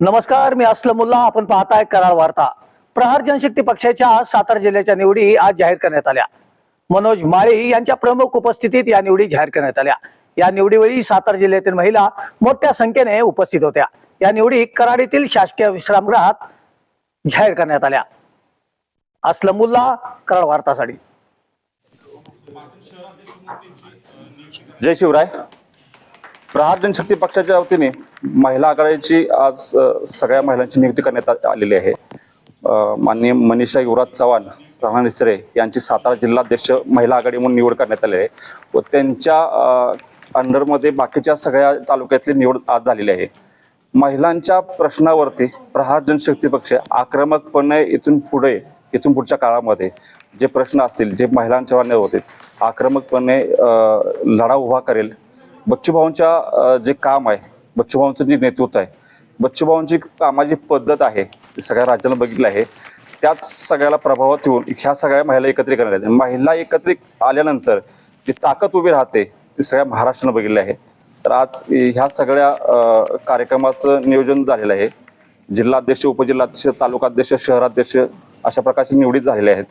नमस्कार मी असलमुल्ला आपण पाहताय करार वार्ता. प्रहार जनशक्ती पक्षाच्या आज सातारा जिल्ह्याच्या निवडी आज जाहीर करण्यात आल्या. मनोज माळी यांच्या प्रमुख उपस्थितीत या निवडी जाहीर करण्यात आल्या. या निवडीवेळी सातारा जिल्ह्यातील महिला मोठ्या संख्येने उपस्थित होत्या. या निवडी कराडीतील शासकीय विश्रामगृहात जाहीर करण्यात आल्या. असलमुल्ला कराड वार्तासाठी. जय शिवराय. प्रहार जनशक्ती पक्षाच्या वतीने महिला आघाडीची आज सगळ्या महिलांची नियुक्ती करण्यात आलेली आहे. माननीय मनीषा युवराज चव्हाण राणा निसरे यांची सातारा जिल्हाध्यक्ष महिला आघाडी म्हणून निवड करण्यात आलेली आहे व त्यांच्या अंडरमध्ये बाकीच्या सगळ्या तालुक्यातली निवड आज झालेली आहे. महिलांच्या प्रश्नावरती प्रहार जनशक्ती पक्ष आक्रमकपणे इथून पुढे इथून पुढच्या काळामध्ये जे प्रश्न असतील जे महिलांच्या होते आक्रमकपणे लढा उभा करेल बच्चूभाऊंच्या जे काम आहे बच्चूभाऊंचं जे नेतृत्व आहे बच्चूभाऊंची कामाची पद्धत आहे ती सगळ्या राज्यानं बघितलं आहे. त्याच सगळ्याला प्रभावात येऊन ह्या सगळ्या महिला एकत्रित करण्यात आल्या. महिला एकत्रित आल्यानंतर जी ताकद उभी राहते ती सगळ्या महाराष्ट्रानं बघितली आहे. तर आज ह्या सगळ्या कार्यक्रमाचं नियोजन झालेलं आहे. जिल्हाध्यक्ष उपजिल्हाध्यक्ष तालुकाध्यक्ष शहराध्यक्ष अशा प्रकारचे निवडीत झालेले आहेत.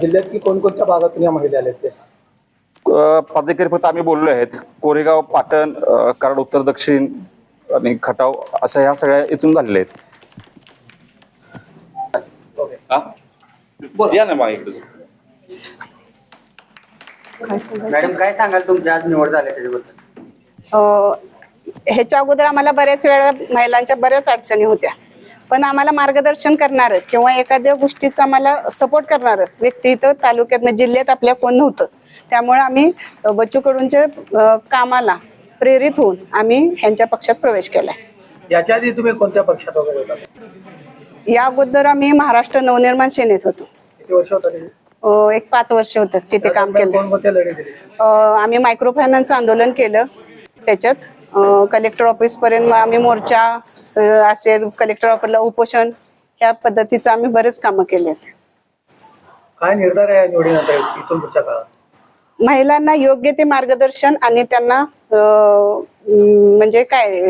जिल्ह्यातील कोणकोणत्या भागातून या महिला आल्या ते पदाधिकारी फक्त आम्ही बोललो आहेत कोरेगाव पाटण कराड उत्तर दक्षिण आणि खटाव अशा ह्या सगळ्या इथून झालेल्या आहेत. हा? या ना मग इकडे. मॅडम काय सांगाल तुमची आज निवड झाली त्याच्याबद्दल? अ, ह्याच्या अगोदर आम्हाला बऱ्याच वेळा महिलांच्या बऱ्याच अडचणी होत्या. पण आम्हाला मार्गदर्शन करणार किंवा एखाद्या गोष्टीचा आम्हाला सपोर्ट करणार व्यक्ती इथं तालुक्यात जिल्ह्यात आपल्या कोण नव्हतं. त्यामुळे आम्ही बच्चू कडूंच्या कामाला प्रेरित होऊन आम्ही ह्यांच्या पक्षात प्रवेश केलाय. याच्या आधी तुम्ही कोणत्या पक्षात वगैरे होता? या अगोदर आम्ही महाराष्ट्र नवनिर्माण सेनेत होतो. किती वर्ष होता ते? अ, एक पाच वर्ष होतं तिथे काम केलं. आम्ही मायक्रो फायनान्सचं आंदोलन केलं. त्याच्यात कलेक्टर ऑफिस पर्यंत आम्ही मोर्चा असेल कलेक्टर ऑफिसला उपोषण या पद्धतीचं आम्ही बरेच कामं केलेत काय निर्धार आहे निवडीनंतर इथून पुढच्या काळात? महिलांना योग्य ते मार्गदर्शन आणि त्यांना म्हणजे काय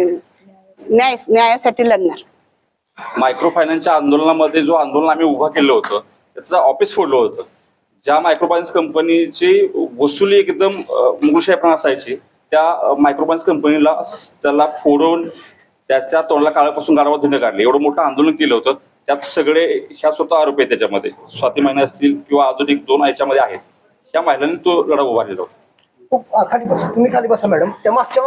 न्याय न्यायासाठी लढणार. मायक्रो फायनान्सच्या आंदोलनामध्ये जो आंदोलन आम्ही उभं केलं होतं त्याचं ऑफिस फोडलं होतं. ज्या मायक्रो फायनान्स कंपनीची वसुली एकदम मुघलशाहीपणा असायची त्या मायक्रोफायन्स कंपनीला त्याला फोडून त्याच्या तोंडला काळापासून गारावर धुणे काढले. एवढं मोठं आंदोलन केलं होतं. त्यात सगळे ह्या स्वतः आरोपी आहेत त्याच्यामध्ये. स्वाती महिने असतील किंवा अजून एक दोन याच्यामध्ये आहेत. त्या महिलांनी तो लढा उभारलेला होता. खूप खाली बसा. तुम्ही खाली बसा मॅडम. त्या मागच्या